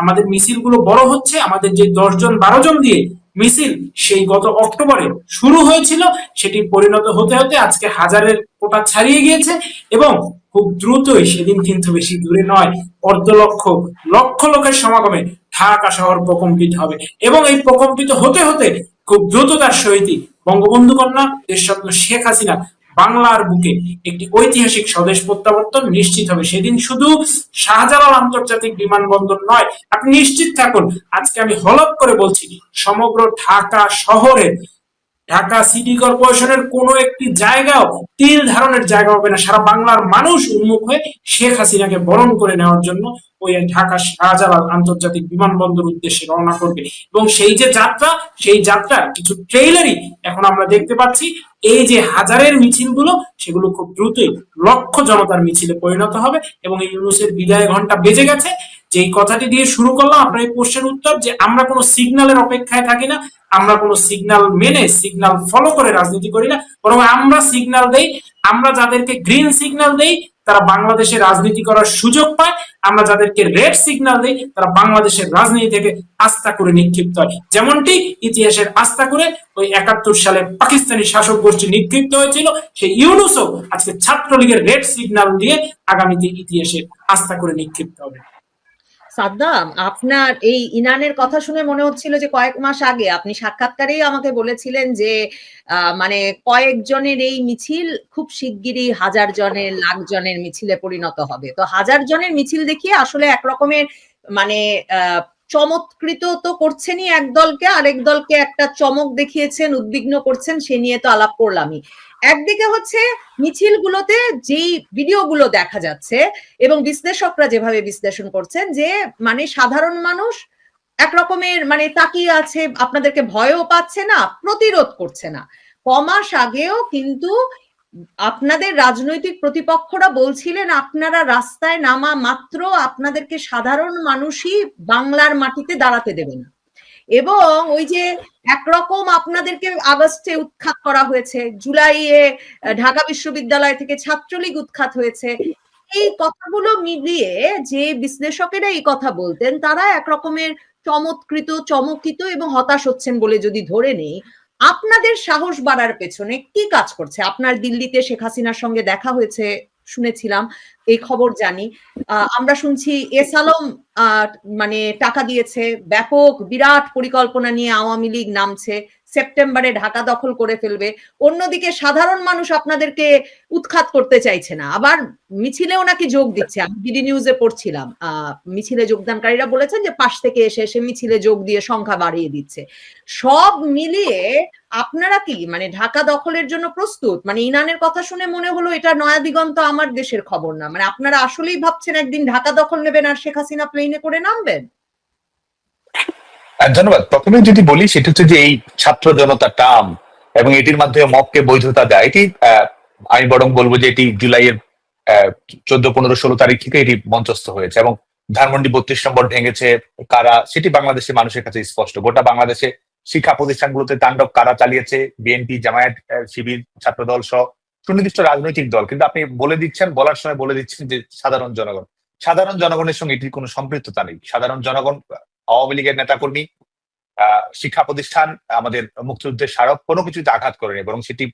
আমাদের মিছিলগুলো বড় হচ্ছে, আমাদের যে দশজন বারো জন দিয়ে মিছিল সেই গত অক্টোবরে শুরু হয়েছিল, সেটি পরিণত হতে হতে আজকে হাজারের কোটা ছাড়িয়ে গিয়েছে এবং খুব দ্রুতই সেদিন কিন্তু বেশি দূরে নয়, অর্ধ লক্ষ লক্ষ লোকের সমাগমে ঢাকা শহর প্রকম্পিত হবে। এবং এই প্রকম্পিত হতে হতে খুব দ্রুততার সহিত বঙ্গবন্ধু কন্যা দেশরত্ন শেখ হাসিনা বাংলার বুকে একটি ঐতিহাসিক স্বদেশ প্রত্যাবর্তন নিশ্চিত হবে। সেদিন শুধু শাহজালাল আন্তর্জাতিক বিমানবন্দর নয়, আপনি নিশ্চিত থাকুন, আজকে আমি হলপ করে বলছি, সমগ্র ঢাকা শহরে ঢাকা সিটি কর্পোরেশনের কোনো একটি জায়গাও তিল ধারণের জায়গা হবে না। সারা বাংলার মানুষ উন্মুখ হয়ে শেখ হাসিনাকে বরণ করে নেওয়ার জন্য ওই ঢাকা শাহজালাল আন্তর্জাতিক বিমানবন্দর উদ্দেশ্যে রওনা করবে। এবং সেই যে যাত্রা, সেই যাত্রার কিছু ট্রেইলারই এখন আমরা দেখতে পাচ্ছি। এই যে হাজারের মিছিলগুলো, সেগুলো খুব দ্রুতই লক্ষ জনতার মিছিলে পরিণত হবে এবং এই ইউনুসের বিদায় ঘণ্টা বেজে গেছে। যেই কথাটি দিয়ে শুরু করলাম, আপনার এই প্রশ্নের উত্তর যে আমরা কোনো সিগন্যালের অপেক্ষায় থাকি না, আমরা কোনো সিগন্যাল মেনে, সিগন্যাল ফলো করে রাজনীতি করি না, বরং আমরা সিগন্যাল দেই, আমরা যাদেরকে গ্রিন সিগন্যাল দেই তারা বাংলাদেশে রাজনীতি করার সুযোগ পায়। আমরা যাদেরকে রেড সিগন্যাল দিই, তারা বাংলাদেশের রাজনীতি থেকে আস্থা করে নিক্ষিপ্ত হয়। যেমনটি ইতিহাসের আস্থা করে ওই একাত্তর সালে পাকিস্তানি শাসক গোষ্ঠী নিক্ষিপ্ত হয়েছিল। সেই ইউনুসও আজকে ছাত্রলীগের রেড সিগন্যাল দিয়ে আগামীতে ইতিহাসের আস্থা করে নিক্ষিপ্ত হবে। সাদ্দাম আপনার এই ইনানের কথা শুনে মনে হচ্ছিল যে কয়েক মাস আগে আপনি সাক্ষাৎকারেই আমাকে বলেছিলেন যে মানে কয়েকজনের এই মিছিল খুব শিগগিরই হাজার জনের লাখ জনের মিছিলে পরিণত হবে। তো হাজার জনের মিছিল দেখিয়ে আসলে একরকমের মানে আহ, চমৎকৃত তো করছেনই এক দলকে, আরেক দলকে একটা চমক দেখিয়েছেন, উদ্বিগ্ন করছেন, সে নিয়ে তো আলাপ করলামই। একদিকে হচ্ছে মিছিলগুলোতে যেই ভিডিওগুলো দেখা যাচ্ছে এবং বিশ্লেষকরা যেভাবে বিশ্লেষণ করছেন যে মানে সাধারণ মানুষ এক রকমের মানে তাকিয়ে আছে, আপনাদেরকে ভয়ও পাচ্ছে না, প্রতিরোধ করছে না। কমাস আগেও কিন্তু আপনাদের রাজনৈতিক প্রতিপক্ষরা বলছিলেন, আপনারা রাস্তায় নামা মাত্র, আপনাদেরকে সাধারণ মানুষই বাংলার মাটিতে দাঁড়াতে দেবে না। এবং ওই যে একরকম আপনাদেরকে আগস্টে উৎখাত করা হয়েছে, জুলাইয়ে ঢাকা বিশ্ববিদ্যালয় থেকে ছাত্রলীগ উৎখাত হয়েছে, এই কথাগুলো মিলিয়ে যে বিশ্লেষকেরা এই কথা বলতেন, তারা একরকমের চমৎকৃত, চমকিত এবং হতাশ হচ্ছেন বলে যদি ধরে নেই আপনাদের সাহস বাড়ার পেছনে কি কাজ করছে? আপনার দিল্লিতে শেখ হাসিনার সঙ্গে দেখা হয়েছে, শুনেছিলাম, এই খবর জানি। আমরা শুনছি এস আলম মানে টাকা দিয়েছে, ব্যাপক বিরাট পরিকল্পনা নিয়ে আওয়ামী লীগ নামছে। সেপ্টেম্বরে ঢাকা দখল করে ফেলবে। অন্যদিকে সাধারণ মানুষ আপনাদেরকে উৎখাত করতে চাইছে না। আবার মিছিলেও নাকি যোগ দিচ্ছে। আমি ডিডি নিউজে পড়ছিলাম। মিছিলে যোগদানকারীরা বলেছেন যে পাশ থেকে এসে এসে মিছিলে যোগ দিয়ে সংখ্যা বাড়িয়ে দিচ্ছে। সব মিলিয়ে আপনারা কি মানে ঢাকা দখলের জন্য প্রস্তুত? মানে ইনানের কথা শুনে মনে হলো এটা নয়া দিগন্ত আমার দেশের খবর না। মানে আপনারা আসলেই ভাবছেন একদিন ঢাকা দখল নেবেন আর শেখ হাসিনা প্লেনে করে নামবেন? ধন্যবাদ। প্রথমে যদি বলি, সেটা হচ্ছে যে এই ছাত্র জনতা টার্ম এবং এটির মাধ্যমে মককে বৈধতা দেয়, এটি আমি বরং বলব যে এটি জুলাইয়ের চোদ্দ, পনেরো, ষোলো তারিখ থেকে এটি মঞ্চস্থ হয়েছে এবং ধানমন্ডি বত্রিশ নম্বর ভেঙেছে কারা, সেটি বাংলাদেশের মানুষের কাছে স্পষ্ট। গোটা বাংলাদেশে শিক্ষা প্রতিষ্ঠানগুলোতে তাণ্ডব কারা চালিয়েছে, বিএনপি, জামায়াত শিবির, ছাত্রদল সহ সুনির্দিষ্ট রাজনৈতিক দল। কিন্তু আপনি বলে দিচ্ছেন, বলার সময় বলে দিচ্ছেন যে সাধারণ জনগণ। সাধারণ জনগণের সঙ্গে এটির কোনো সম্পৃক্ততা নেই। সাধারণ জনগণ আওয়ামী লীগের নেতাকর্মী শিক্ষা প্রতিষ্ঠান, আমাদের মুক্তিযুদ্ধের স্মারক, কোনো কিছুতে আঘাত করেনি, বরং সেটি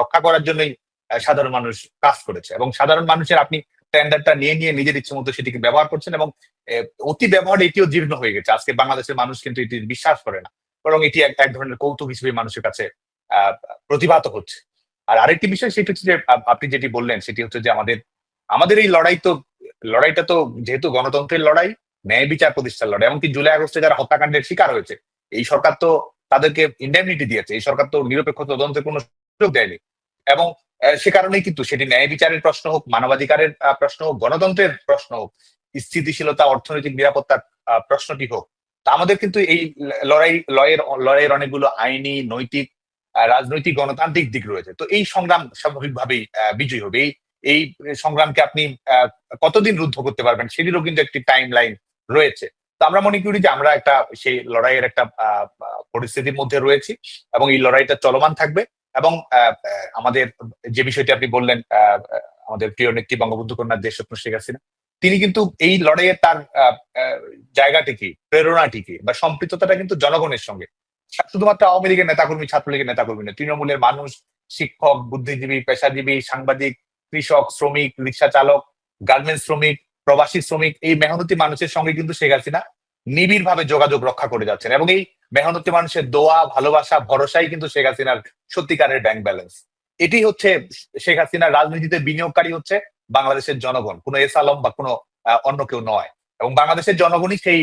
রক্ষা করার জন্যই সাধারণ মানুষ কাজ করেছে। এবং সাধারণ মানুষের আপনি স্ট্যান্ডার্ডটা নিয়ে নিয়ে নিজের ইচ্ছে মতো সেটিকে ব্যবহার করছেন এবং অতি ব্যবহার এটিও জীর্ণ হয়ে গেছে। আজকে বাংলাদেশের মানুষ কিন্তু এটি বিশ্বাস করে না, বরং এটি এক এক ধরনের কৌতুক হিসেবে মানুষের কাছে প্রতিভাত হচ্ছে। আর আরেকটি বিষয় সেটি হচ্ছে যে আপনি যেটি বললেন, সেটি হচ্ছে যে আমাদের আমাদের এই লড়াই তো, লড়াইটা তো যেহেতু গণতন্ত্রের লড়াই ন্যায় বিচার প্রতিষ্ঠার লড়াই। এমনকি জুলাই আগস্টে যারা হত্যাকাণ্ডের শিকার হয়েছে, এই সরকার তো তাদেরকে ইন্ডেমনিটি দিয়েছে। এই সরকার তো নিরপেক্ষ তদন্তের কোনো সুযোগ দেয়নি। এবং সে কারণেই কিন্তু সেটি ন্যায় বিচারের প্রশ্ন হোক, মানবাধিকারের প্রশ্ন হোক, গণতন্ত্রের প্রশ্ন হোক, স্থিতিশীলতা, অর্থনৈতিক নিরাপত্তার প্রশ্নটি হোক, তা আমাদের কিন্তু এই লড়াই লড়াইয়ের লড়াইয়ের অনেকগুলো আইনি, নৈতিক রাজনৈতিক, গণতান্ত্রিক দিক রয়েছে। তো এই সংগ্রাম স্বাভাবিকভাবেই বিজয়ী হবে। এই এই সংগ্রামকে আপনি কতদিন রুদ্ধ করতে পারবেন, সেটিরও কিন্তু একটি টাইম লাইন রয়েছে। তো আমরা মনে করি যে আমরা একটা সেই লড়াইয়ের একটা পরিস্থিতির মধ্যে রয়েছি এবং এই লড়াইটা চলমান থাকবে এবং আমাদের যে বিষয়টি আপনি বললেন আমাদের প্রিয় নেত্রী বঙ্গবন্ধু কন্যা দেশরত্ন শেখ হাসিনা তিনি কিন্তু এই লড়াইয়ে তার আহ, আহ, জায়গাটিকে প্রেরণাটিকে বা সম্পৃক্ততাটা কিন্তু জনগণের সঙ্গে। শুধুমাত্র আওয়ামী লীগের নেতাকর্মী ছাত্রলীগের নেতাকর্মী নয় তৃণমূলের মানুষ শিক্ষক বুদ্ধিজীবী পেশাজীবী সাংবাদিক কৃষক শ্রমিক রিক্সা চালক গার্মেন্টস শ্রমিক প্রবাসী শ্রমিক এই মেহনতি মানুষের সঙ্গে কিন্তু শেখ হাসিনা নিবিড় ভাবে যোগাযোগ রক্ষা করে যাচ্ছেন এবং এই মেহনতি মানুষের দোয়া, ভালোবাসা, ভরসাই কিন্তু শেখ হাসিনার সত্যিকারের ব্যাংক ব্যালেন্স এটি হচ্ছে শেখ হাসিনার রাজনীতিতে বিনিয়োগকারী হচ্ছে বাংলাদেশের জনগণ, কোনো এস আলম বা কোনো অন্য কেউ নয়। এবং বাংলাদেশের জনগণই সেই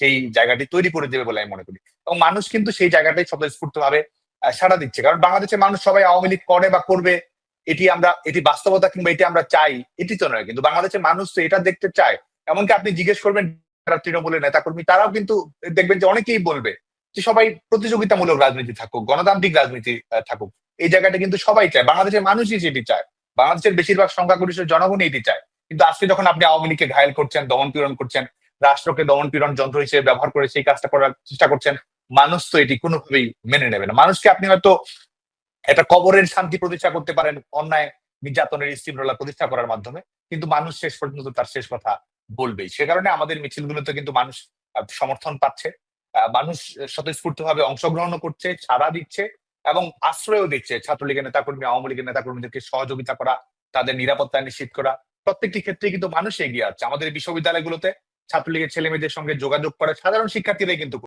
সেই জায়গাটি তৈরি করে দেবে বলে আমি মনে করি। এবং মানুষ কিন্তু সেই জায়গাটাই স্বতঃস্ফূর্ত ভাবে সাড়া দিচ্ছে। কারণ বাংলাদেশের মানুষ সবাই আওয়ামী লীগ করে বা করবে এটি আমরা, এটি বাস্তবতা কিংবা এটি আমরা চাই, এটি তো নয়। কিন্তু বাংলাদেশের মানুষ তো এটা দেখতে চায়। এমনকি আপনি জিজ্ঞেস করবেন তৃণমূলের নেতাকর্মী, তারাও কিন্তু দেখবেন যে অনেকেই বলবে যে সবাই প্রতিযোগিতামূলক রাজনীতি থাকুক, গণতান্ত্রিক রাজনীতি থাকুক। এই জায়গাটা কিন্তু সবাই চায়। বাংলাদেশের মানুষই সেটি চায়। বাংলাদেশের বেশিরভাগ সংখ্যাগরিষ্ঠ জনগণই এটি চায়। কিন্তু আজকে যখন আপনি আওয়ামী লীগকে ঘায়ল করছেন, দমন পীড়ন করছেন, রাষ্ট্রকে দমন পীড়ন যন্ত্র হিসেবে ব্যবহার করে সেই কাজটা করার চেষ্টা করছেন, মানুষ তো এটি কোনোভাবেই মেনে নেবে না। মানুষকে আপনি হয়তো একটা কবরের শান্তি প্রতিষ্ঠা করতে পারেন অন্যায় নির্যাতনের স্থিরতা প্রতিষ্ঠা করার মাধ্যমে, কিন্তু মানুষ শেষ পর্যন্ত তার শেষ কথা বলবেই। সে কারণে আমাদের মিছিলগুলোতে কিন্তু মানুষ সমর্থন পাচ্ছে মানুষ স্বতঃস্ফূর্ত ভাবে অংশগ্রহণ করছে, সাড়া দিচ্ছে এবং আশ্রয়ও দিচ্ছে ছাত্রলীগের নেতাকর্মী, আওয়ামী লীগের নেতাকর্মীদেরকে সহযোগিতা করা, তাদের নিরাপত্তা নিশ্চিত করা। প্রত্যেকটি ক্ষেত্রে কিন্তু মানুষ এগিয়ে আছে আমাদের বিশ্ববিদ্যালয়গুলোতে ছাত্রলীগের ছেলে মেয়েদের সঙ্গে যোগাযোগ করে সাধারণ শিক্ষার্থীরাই কিন্তু